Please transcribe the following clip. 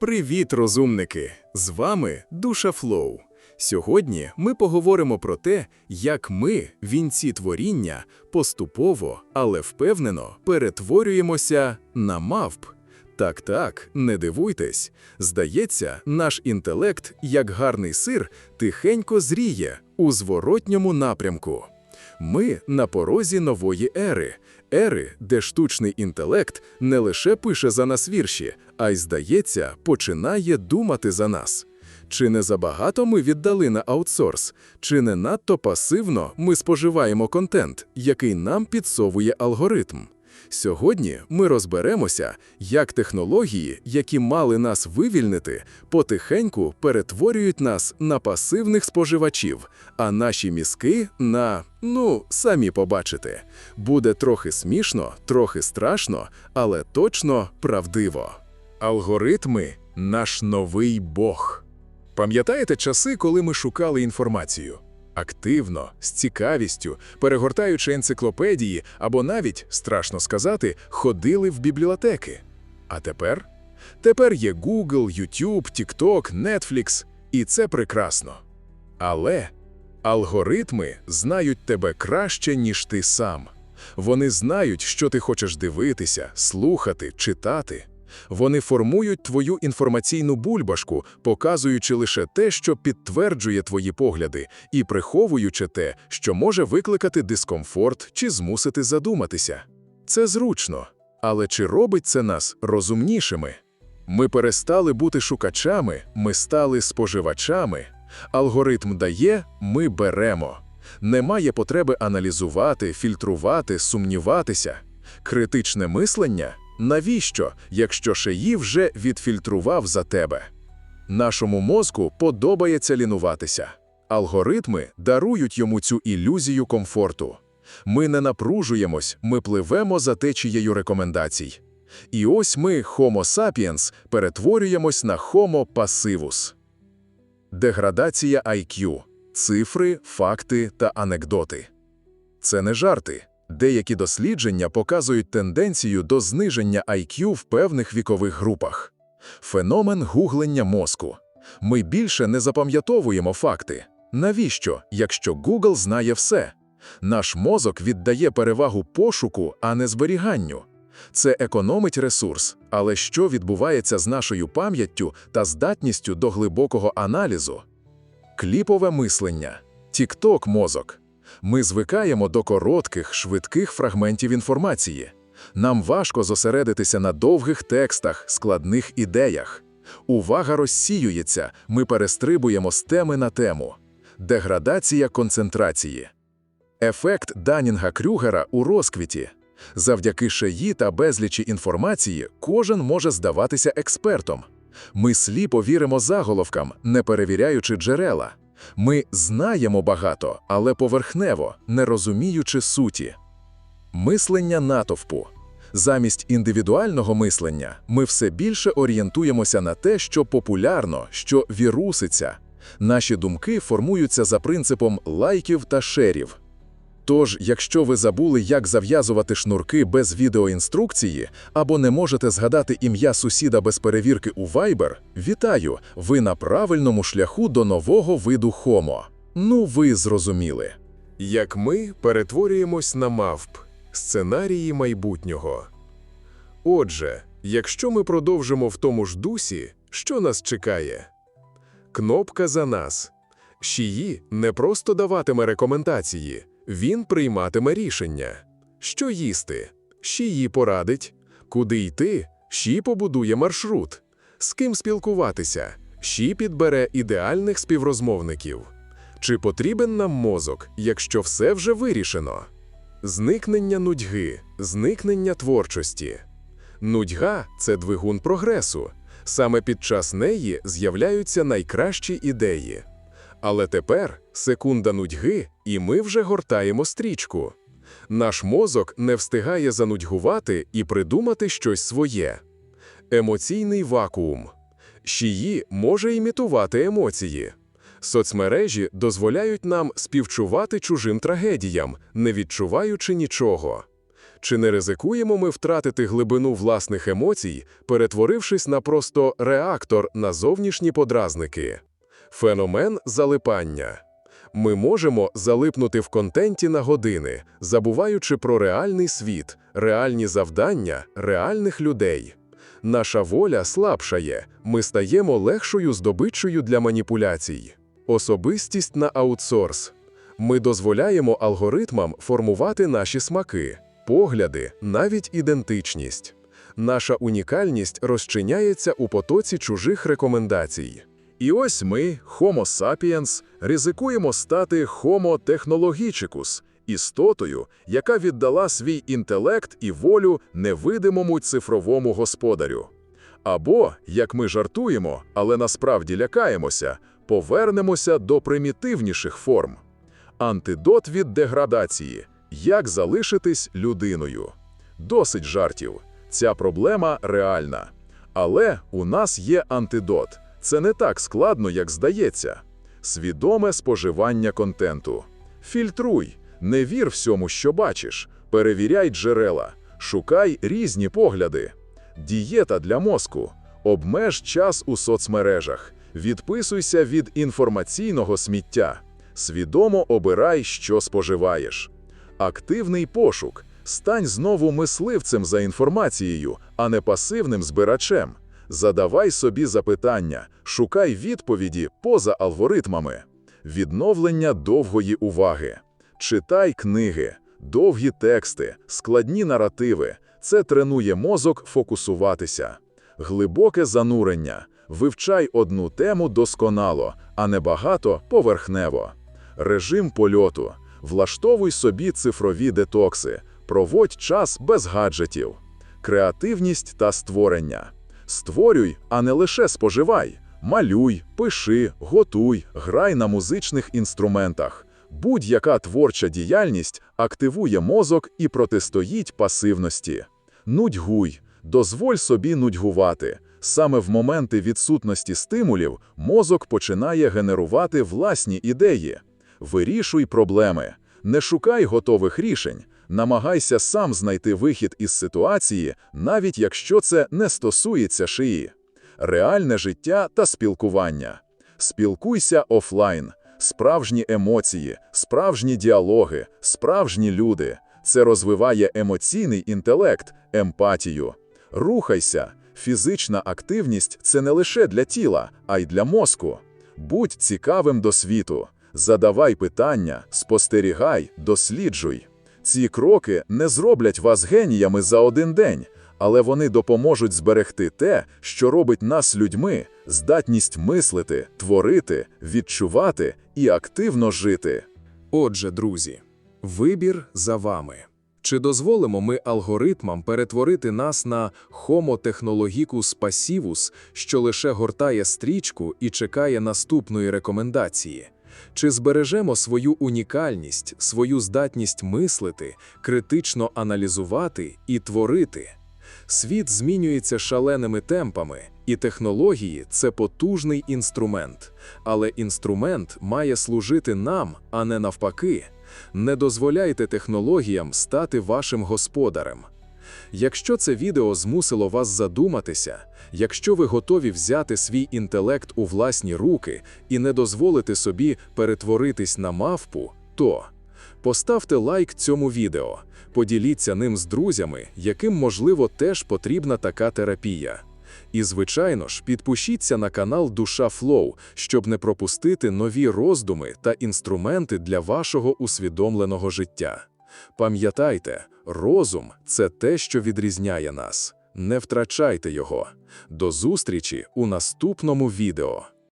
Привіт, розумники! З вами Душа Флоу. Сьогодні ми поговоримо про те, як ми, вінці творіння, поступово, але впевнено перетворюємося на мавп. Так, так, не дивуйтесь. Здається, наш інтелект, як гарний сир, тихенько зріє у зворотньому напрямку. Ми на порозі нової ери, ери, де штучний інтелект не лише пише за нас вірші, а й, здається, починає думати за нас. Чи не забагато ми віддали на аутсорс, чи не надто пасивно ми споживаємо контент, який нам підсовує алгоритм? Сьогодні ми розберемося, як технології, які мали нас вивільнити, потихеньку перетворюють нас на пасивних споживачів, а наші мізки на, ну, самі побачите. Буде трохи смішно, трохи страшно, але точно правдиво. Алгоритми наш новий Бог. Пам'ятаєте часи, коли ми шукали інформацію? Активно, з цікавістю, перегортаючи енциклопедії або навіть, страшно сказати, ходили в бібліотеки. А тепер? Тепер є Google, YouTube, TikTok, Netflix, і це прекрасно. Але алгоритми знають тебе краще, ніж ти сам. Вони знають, що ти хочеш дивитися, слухати, читати. Вони формують твою інформаційну бульбашку, показуючи лише те, що підтверджує твої погляди, і приховуючи те, що може викликати дискомфорт чи змусити задуматися. Це зручно, але чи робить це нас розумнішими? Ми перестали бути шукачами, ми стали споживачами. Алгоритм дає, ми беремо. Немає потреби аналізувати, фільтрувати, сумніватися. Критичне мислення навіщо, якщо шиї вже відфільтрував за тебе? Нашому мозку подобається лінуватися. Алгоритми дарують йому цю ілюзію комфорту. Ми не напружуємось, ми пливемо за течією рекомендацій. І ось ми, Homo sapiens, перетворюємось на Homo passivus. Деградація IQ – цифри, факти та анекдоти. Це не жарти. Деякі дослідження показують тенденцію до зниження IQ в певних вікових групах. Феномен гуглення мозку. Ми більше не запам'ятовуємо факти. Навіщо, якщо Google знає все? Наш мозок віддає перевагу пошуку, а не зберіганню. Це економить ресурс, але що відбувається з нашою пам'яттю та здатністю до глибокого аналізу? Кліпове мислення, тікток мозок. Ми звикаємо до коротких, швидких фрагментів інформації. Нам важко зосередитися на довгих текстах, складних ідеях. Увага розсіюється, ми перестрибуємо з теми на тему. Деградація концентрації. Ефект Данінга Крюгера у розквіті. Завдяки шеї та безлічі інформації кожен може здаватися експертом. Ми сліпо віримо заголовкам, не перевіряючи джерела. Ми знаємо багато, але поверхнево, не розуміючи суті. Мислення натовпу. Замість індивідуального мислення ми все більше орієнтуємося на те, що популярно, що віруситься. Наші думки формуються за принципом лайків та шерів. Тож, якщо ви забули, як зав'язувати шнурки без відеоінструкції, або не можете згадати ім'я сусіда без перевірки у Viber, вітаю! Ви на правильному шляху до нового виду Homo. Ну, ви зрозуміли. Як ми перетворюємось на мавп сценарії майбутнього. Отже, якщо ми продовжимо в тому ж дусі, що нас чекає? Кнопка за нас. Шії не просто даватиме рекомендації. Він прийматиме рішення, що їсти, Шії порадить, куди йти, Ші побудує маршрут, з ким спілкуватися, Ші підбере ідеальних співрозмовників. Чи потрібен нам мозок, якщо все вже вирішено? Зникнення нудьги, зникнення творчості. Нудьга це двигун прогресу. Саме під час неї з'являються найкращі ідеї. Але тепер секунда нудьги, і ми вже гортаємо стрічку. Наш мозок не встигає занудьгувати і придумати щось своє. Емоційний вакуум. Шії може імітувати емоції. Соцмережі дозволяють нам співчувати чужим трагедіям, не відчуваючи нічого. Чи не ризикуємо ми втратити глибину власних емоцій, перетворившись на просто реактор на зовнішні подразники? Феномен залипання. Ми можемо залипнути в контенті на години, забуваючи про реальний світ, реальні завдання, реальних людей. Наша воля слабшає, ми стаємо легшою здобичою для маніпуляцій. Особистість на аутсорс. Ми дозволяємо алгоритмам формувати наші смаки, погляди, навіть ідентичність. Наша унікальність розчиняється у потоці чужих рекомендацій. І ось ми, Homo sapiens, ризикуємо стати Homo technologicus – істотою, яка віддала свій інтелект і волю невидимому цифровому господарю. Або, як ми жартуємо, але насправді лякаємося, повернемося до примітивніших форм. Антидот від деградації – як залишитись людиною. Досить жартів. Ця проблема реальна. Але у нас є антидот. Це не так складно, як здається. Свідоме споживання контенту. Фільтруй, не вір всьому, що бачиш, перевіряй джерела, шукай різні погляди. Дієта для мозку. Обмеж час у соцмережах, відписуйся від інформаційного сміття. Свідомо обирай, що споживаєш. Активний пошук. Стань знову мисливцем за інформацією, а не пасивним збирачем. Задавай собі запитання, шукай відповіді поза алгоритмами. Відновлення довгої уваги. Читай книги, довгі тексти, складні наративи. Це тренує мозок фокусуватися. Глибоке занурення. Вивчай одну тему досконало, а не багато поверхнево. Режим польоту. Влаштовуй собі цифрові детокси, проводь час без гаджетів. Креативність та створення. Створюй, а не лише споживай. Малюй, пиши, готуй, грай на музичних інструментах. Будь-яка творча діяльність активує мозок і протистоїть пасивності. Нудьгуй, дозволь собі нудьгувати. Саме в моменти відсутності стимулів мозок починає генерувати власні ідеї. Вирішуй проблеми, не шукай готових рішень, намагайся сам знайти вихід із ситуації, навіть якщо це не стосується шиї. Реальне життя та спілкування. Спілкуйся офлайн, справжні емоції, справжні діалоги, справжні люди. Це розвиває емоційний інтелект, емпатію. Рухайся. Фізична активність це не лише для тіла, а й для мозку. Будь цікавим до світу. Задавай питання, спостерігай, досліджуй. Ці кроки не зроблять вас геніями за один день, але вони допоможуть зберегти те, що робить нас людьми, здатність мислити, творити, відчувати і активно жити. Отже, друзі, вибір за вами. Чи дозволимо ми алгоритмам перетворити нас на technologicus passivus, що лише гортає стрічку і чекає наступної рекомендації? Чи збережемо свою унікальність, свою здатність мислити, критично аналізувати і творити? Світ змінюється шаленими темпами, і технології це потужний інструмент. Але інструмент має служити нам, а не навпаки. Не дозволяйте технологіям стати вашим господарем. Якщо це відео змусило вас задуматися, якщо ви готові взяти свій інтелект у власні руки і не дозволити собі перетворитись на мавпу, то поставте лайк цьому відео, поділіться ним з друзями, яким, можливо, теж потрібна така терапія. І, звичайно ж, підпишіться на канал Душа Флоу, щоб не пропустити нові роздуми та інструменти для вашого усвідомленого життя. Пам'ятайте, розум це те, що відрізняє нас. Не втрачайте його. До зустрічі у наступному відео.